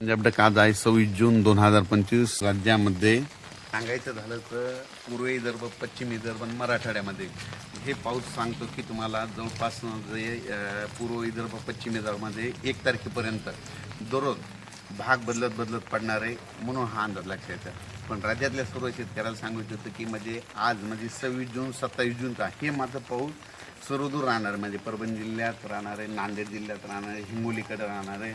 म्हणजे पंजाब आज आहे सव्वीस जून दोन हजार पंचवीस. राज्यामध्ये सांगायचं झालं तर पूर्व विदर्भ पश्चिम विदर्भ आणि मराठवाड्यामध्ये. हे पाऊस सांगतो की तुम्हाला जवळपास म्हणजे, जे पूर्व विदर्भ पश्चिम विदर्भामध्ये एक तारखेपर्यंत दररोज भाग बदलत बदलत पडणार आहे म्हणून हा अंदाज लक्षात येतं. पण राज्यातल्या सर्व शेतकऱ्याला सांगू इच्छितो की म्हणजे आज म्हणजे सव्वीस जून सत्तावीस जूनचा हे माझं पाऊस सर्वदूर राहणार. आहे. म्हणजे परभणी जिल्ह्यात राहणार आहे नांदेड जिल्ह्यात राहणार आहे हिंगोलीकडे राहणार आहे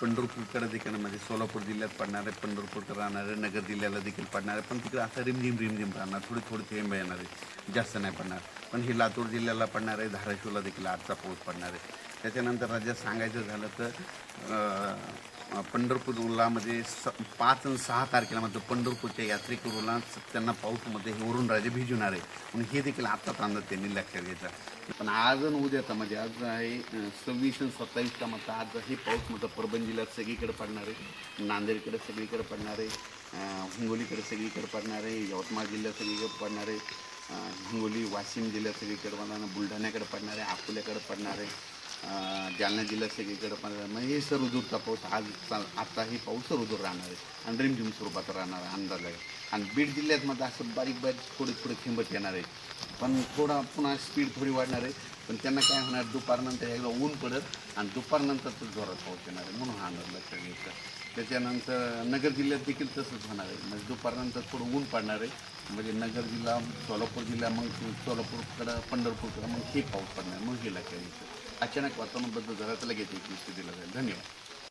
पंढरपूरकडे देखील म्हणजे सोलापूर जिल्ह्यात पडणार आहे पंढरपूरकडे राहणार आहे नगर जिल्ह्याला देखील पडणार आहे. पण तिकडे असं रिमझिम रिमझिम राहणार थोडे थोडे थेंब येणार आहे जास्त नाही पडणार. पण हे लातूर जिल्ह्याला पडणार आहे धाराशिवला देखील आजचा पाऊस पडणार आहे. त्याच्यानंतर राज्यात सांगायचं झालं तर पंढरपूर पंढरपूरला स पाच आणि सहा तारखेला मात्र पंढरपूरच्या यात्रेकरूला त्यांना पाऊसमध्ये हे वरून राजे भिजवणार आहे म्हणून हे देखील आत्ताच अंदाज त्यांनी लक्षात घ्यायचा पण आज आणि उद्याचा म्हणजे आज आहे सव्वीस आणि सत्तावीसचा मात्र आज हे पाऊस मात्र परभणी जिल्ह्यात सगळीकडे पडणार आहे. नांदेडकडे सगळीकडे पडणार आहे. हिंगोलीकडे सगळीकडे पडणार आहे. यवतमाळ जिल्ह्यात सगळीकडे पडणार आहे. हिंगोली वाशिम जिल्ह्यात सगळीकडे पडणार बुलढाण्याकडे पडणार आहे. अकोल्याकडे पडणार आहे. जालना जिल्ह्यात सगळीकडे पण म्हणजे हे सर उजूरचा पाऊस आज चा- आता हे पाऊस सर्व राहणार आहे. आणि रिमझिम स्वरूपात राहणार आहे अंदाज आहे. आणि बीड जिल्ह्यात मग असं बारीक बारीक थोडे थोडे थिंबत येणार आहे. पण थोडा पुन्हा स्पीड थोडी वाढणार आहे. पण त्यांना काय होणार दुपारनंतर एकदा ऊन पडत आणि दुपारनंतर तर जोरात पाऊस येणार आहे. म्हणून हा अंदाज लक्षात घ्यायचा. त्याच्यानंतर नगर जिल्ह्यात देखील तसंच होणार आहे. म्हणजे दुपारनंतर थोडं ऊन पडणार आहे. म्हणजे नगर जिल्हा सोलापूर जिल्हा मग सोलापूरकडं पंढरपूरकडं मग हे पाऊस पडणार मग हे लक्षात घ्यायचं. अचानक वातावरण बदल झाला तर लगेच दिला जाईल. धन्यवाद.